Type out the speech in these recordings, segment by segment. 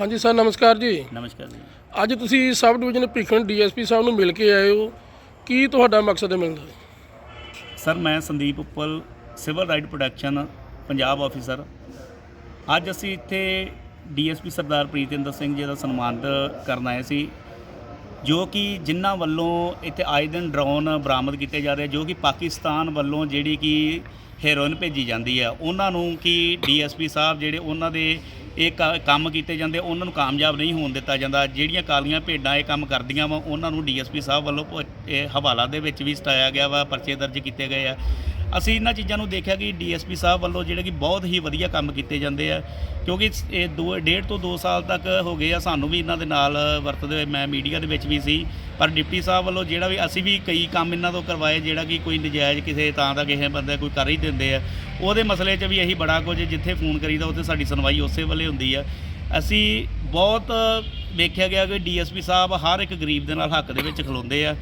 ਹਾਂਜੀ ਸਰ ਨਮਸਕਾਰ ਜੀ। ਨਮਸਕਾਰ ਜੀ। ਅੱਜ ਤੁਸੀਂ ਸਬ ਡਿਵੀਜ਼ਨ ਭਿੱਖਣ ਡੀਐਸਪੀ ਸਾਹਿਬ ਨੂੰ ਮਿਲ ਕੇ ਆਏ ਹੋ। ਕੀ ਤੁਹਾਡਾ ਮਕਸਦ ਹੈ ਮਿਲਣ ਦਾ? ਸਰ ਮੈਂ Sandeep Uppal civil right protection Punjab officer. ਅੱਜ ਅਸੀਂ ਇੱਥੇ ਡੀਐਸਪੀ ਸਰਦਾਰ ਪ੍ਰੀਤਿੰਦਰ ਸਿੰਘ ਜੀ ਦਾ ਸਨਮਾਨਿਤ ਕਰਨ ਆਏ ਸੀ ਜੋ ਕਿ ਜਿਨ੍ਹਾਂ ਵੱਲੋਂ ਇੱਥੇ ਆਏ ਦਿਨ ਡਰੋਨ ਬਰਾਮਦ ਕੀਤੇ ਜਾ ਰਹੇ ਜੋ ਕਿ ਪਾਕਿਸਤਾਨ ਵੱਲੋਂ ਜਿਹੜੀ ਕਿ ਹੈਰੋਇਨ ਭੇਜੀ ਜਾਂਦੀ ਹੈ। ਉਹਨਾਂ ਨੂੰ ਕਿ ਡੀਐਸਪੀ ਸਾਹਿਬ ਜਿਹੜੇ ਉਹਨਾਂ ਦੇ ਇਹ ਕ- ਕੰਮ ਕੀਤੇ ਜਾਂਦੇ, ਉਹਨਾਂ ਨੂੰ ਕਾਮਯਾਬ ਨਹੀਂ ਹੋਣ ਦਿੱਤਾ ਜਾਂਦਾ। ਜਿਹੜੀਆਂ ਕਾਲੀਆਂ ਭੇਡਾਂ ਇਹ ਕੰਮ ਕਰਦੀਆਂ ਵਾ, ਉਹਨਾਂ ਨੂੰ ਡੀਐਸਪੀ ਸਾਹਿਬ ਵੱਲੋਂ ਪ- ਇਹ ਹਵਾਲਾ ਦੇ ਵਿੱਚ ਵੀ ਸਟਾਇਆ ਗਿਆ ਵਾ, ਪਰਚੇ ਦਰਜ ਕੀਤੇ ਗਏ ਆ। ਅਸੀਂ ਇਹਨਾਂ ਚੀਜ਼ਾਂ ਨੂੰ ਦੇਖਿਆ ਕਿ ਡੀਐਸਪੀ ਸਾਹਿਬ ਵੱਲੋਂ ਜਿਹੜੇ ਕਿ ਬਹੁਤ ਹੀ ਵਧੀਆ ਕੰਮ ਕੀਤੇ ਜਾਂਦੇ ਆ, ਕਿਉਂਕਿ ਇਹ ਦੋ, ਡੇਢ ਤੋਂ 2 ਸਾਲ ਤੱਕ ਹੋ ਗਏ ਆ, ਸਾਨੂੰ ਵੀ ਇਹਨਾਂ ਦੇ ਨਾਲ ਵਰਤਦੇ ਹੋਏ, ਮੈਂ ਮੀਡੀਆ ਦੇ ਵਿੱਚ ਵੀ ਸੀ, ਪਰ ਡਿਪਟੀ ਸਾਹਿਬ ਵੱਲੋਂ ਜਿਹੜਾ ਵੀ ਅਸੀਂ ਵੀ ਕਈ ਕੰਮ ਇਹਨਾਂ ਤੋਂ ਕਰਵਾਏ, ਜਿਹੜਾ ਕਿ ਕੋਈ ਨਜਾਇਜ਼ ਕਿਸੇ ਤਾਂ ਦਾ ਕਿਸੇ ਬੰਦੇ ਕੋਈ ਕਰ ਹੀ ਦਿੰਦੇ ਆ, ਉਹਦੇ ਮਸਲੇ 'ਚ ਵੀ ਇਹੀ ਬੜਾ ਕੁਝ ਜਿੱਥੇ ਫੋਨ ਕਰੀਦਾ, ਉੱਥੇ ਸਾਡੀ ਸੁਣਵਾਈ ਉਸੇ ਵੇਲੇ ਹੁੰਦੀ ਆ। ਅਸੀਂ ਬਹੁਤ ਵੇਖਿਆ ਗਿਆ ਕਿ ਡੀਐਸਪੀ ਸਾਹਿਬ ਹਰ ਇੱਕ ਗਰੀਬ ਦੇ ਨਾਲ ਹੱਕ ਦੇ ਵਿੱਚ ਖਲੋਂਦੇ ਆ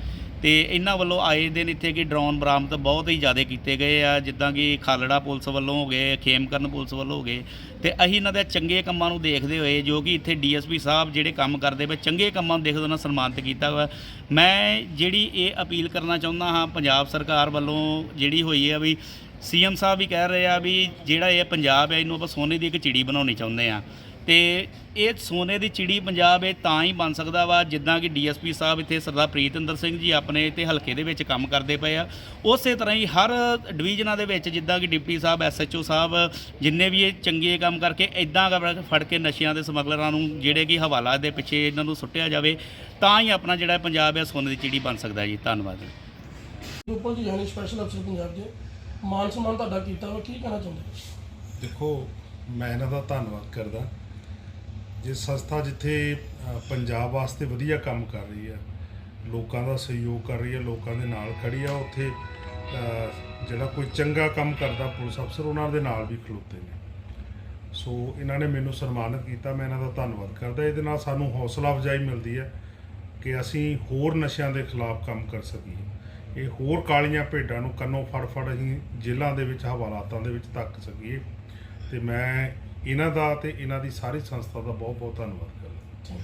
ਤੇ ਇਹਨਾਂ ਵੱਲੋਂ ਆਏ ਦਿਨ ਇੱਥੇ ਕਿ ਡਰੋਨ ਬਰਾਮਦ ਬਹੁਤ ਹੀ ਜ਼ਿਆਦਾ ਕੀਤੇ ਗਏ ਆ, ਜਿੱਦਾਂ ਕਿ ਖਾਲੜਾ ਪੁਲਿਸ ਵੱਲੋਂ ਹੋ ਗਏ, ਖੇਮਕਰਨ ਪੁਲਿਸ ਵੱਲੋਂ ਹੋ ਗਏ। ਤੇ ਅਸੀਂ ਇਹਨਾਂ ਦੇ ਚੰਗੇ ਕੰਮਾਂ ਨੂੰ ਦੇਖਦੇ ਹੋਏ, ਜੋ ਕਿ ਇੱਥੇ ਡੀਐਸਪੀ ਸਾਹਿਬ ਜਿਹੜੇ ਕੰਮ ਕਰਦੇ ਪਏ, ਚੰਗੇ ਕੰਮਾਂ ਨੂੰ ਦੇਖਦੇ ਉਹਨਾਂ ਸਨਮਾਨਿਤ ਕੀਤਾ ਵਾ। ਮੈਂ ਜਿਹੜੀ ਇਹ ਅਪੀਲ ਕਰਨਾ ਚਾਹੁੰਦਾ ਹਾਂ, ਪੰਜਾਬ ਸਰਕਾਰ ਵੱਲੋਂ ਜਿਹੜੀ ਹੋਈ ਹੈ ਵੀ, ਸੀਐਮ ਸਾਹਿਬ ਵੀ ਕਹਿ ਰਹੇ ਆ ਵੀ ਜਿਹੜਾ ਇਹ ਪੰਜਾਬ ਹੈ ਇਹਨੂੰ ਆਪਾਂ ਸੋਨੇ ਦੀ ਇੱਕ ਚਿੜੀ ਬਣਾਉਣੀ ਚਾਹੁੰਦੇ ਆ। ਤੇ ਇਹ ਸੋਨੇ ਦੀ ਚਿੜੀ ਪੰਜਾਬ ਇਹ ਤਾਂ ਹੀ ਬਣ ਸਕਦਾ ਵਾ ਜਿੱਦਾਂ ਕਿ ਡੀਐਸਪੀ ਸਾਹਿਬ ਇੱਥੇ ਸਰਦਾਰ ਪ੍ਰੀਤਿੰਦਰ ਸਿੰਘ ਜੀ ਆਪਣੇ ਤੇ ਹਲਕੇ ਦੇ ਵਿੱਚ ਕੰਮ ਕਰਦੇ ਪਏ ਆ। ਉਸੇ ਤਰ੍ਹਾਂ ਹੀ ਹਰ ਡਿਵੀਜ਼ਨਾਂ ਦੇ ਵਿੱਚ ਜਿੱਦਾਂ ਕਿ ਡਿਪਟੀ ਸਾਹਿਬ ਐਸਐਚਓ ਸਾਹਿਬ ਜਿੰਨੇ ਵੀ ਇਹ ਚੰਗੇ ਕੰਮ ਕਰਕੇ ਇਦਾਂ ਫੜ ਕੇ ਨਸ਼ਿਆਂ ਦੇ ਸਮਗਲਰਾਂ ਨੂੰ ਜਿਹੜੇ ਕਿ ਹਵਾਲਾ ਦੇ ਪਿੱਛੇ ਇਹਨਾਂ ਨੂੰ ਸੁੱਟਿਆ ਜਾਵੇ ਤਾਂ ਹੀ ਆਪਣਾ ਜਿਹੜਾ ਪੰਜਾਬ ਹੈ ਸੋਨੇ ਦੀ ਚਿੜੀ ਬਣ ਸਕਦਾ ਜੀ। ਧੰਨਵਾਦ। ਰੂਪਲ ਜੀ ਯਾਨੀ ਸਪੈਸ਼ਲ ਅਫਸਰ ਪੰਜਾਬ ਦੇ। ਮਾਨ ਸਨਮਾਨ ਤੁਹਾਡਾ ਕੀਤਾ ਵਾ ਕੀ ਕਹਿਣਾ ਚਾਹੁੰਦੇ ਦੇਖੋ ਮੈਂ ਇਹਨਾਂ ਦਾ ਧੰਨਵਾਦ ਕਰਦਾ। ਜੇ ਸੰਸਥਾ ਜਿੱਥੇ ਪੰਜਾਬ ਵਾਸਤੇ ਵਧੀਆ ਕੰਮ ਕਰ ਰਹੀ ਹੈ, ਲੋਕਾਂ ਦਾ ਸਹਿਯੋਗ ਕਰ ਰਹੀ ਹੈ, ਲੋਕਾਂ ਦੇ ਨਾਲ ਖੜੀ ਆ, ਉੱਥੇ ਜਿਹੜਾ ਕੋਈ ਚੰਗਾ ਕੰਮ ਕਰਦਾ ਪੁਲਿਸ ਅਫਸਰ, ਉਹਨਾਂ ਦੇ ਨਾਲ ਵੀ ਖਲੋਤੇ ਨੇ। ਸੋ ਇਹਨਾਂ ਨੇ ਮੈਨੂੰ ਸਨਮਾਨਿਤ ਕੀਤਾ, ਮੈਂ ਇਹਨਾਂ ਦਾ ਧੰਨਵਾਦ ਕਰਦਾ। ਇਹਦੇ ਨਾਲ ਸਾਨੂੰ ਹੌਸਲਾ ਅਫਜ਼ਾਈ ਮਿਲਦੀ ਹੈ ਕਿ ਅਸੀਂ ਹੋਰ ਨਸ਼ਿਆਂ ਦੇ ਖਿਲਾਫ ਕੰਮ ਕਰ ਸਕੀਏ। ਇਹ ਹੋਰ ਕਾਲੀਆਂ ਭੇਡਾਂ ਨੂੰ ਕੰਨੋਂ ਫੜ ਫੜ ਅਸੀਂ ਜੇਲ੍ਹਾਂ ਦੇ ਵਿੱਚ, ਹਵਾਲਾਤਾਂ ਦੇ ਵਿੱਚ ਧੱਕ ਸਕੀਏ। ਤੇ ਮੈਂ ਇਹਨਾਂ ਦਾ ਤੇ ਇਹਨਾਂ ਦੀ ਸਾਰੀ ਸੰਸਥਾ ਦਾ ਬਹੁਤ ਬਹੁਤ ਧੰਨਵਾਦ ਕਰਦਾ।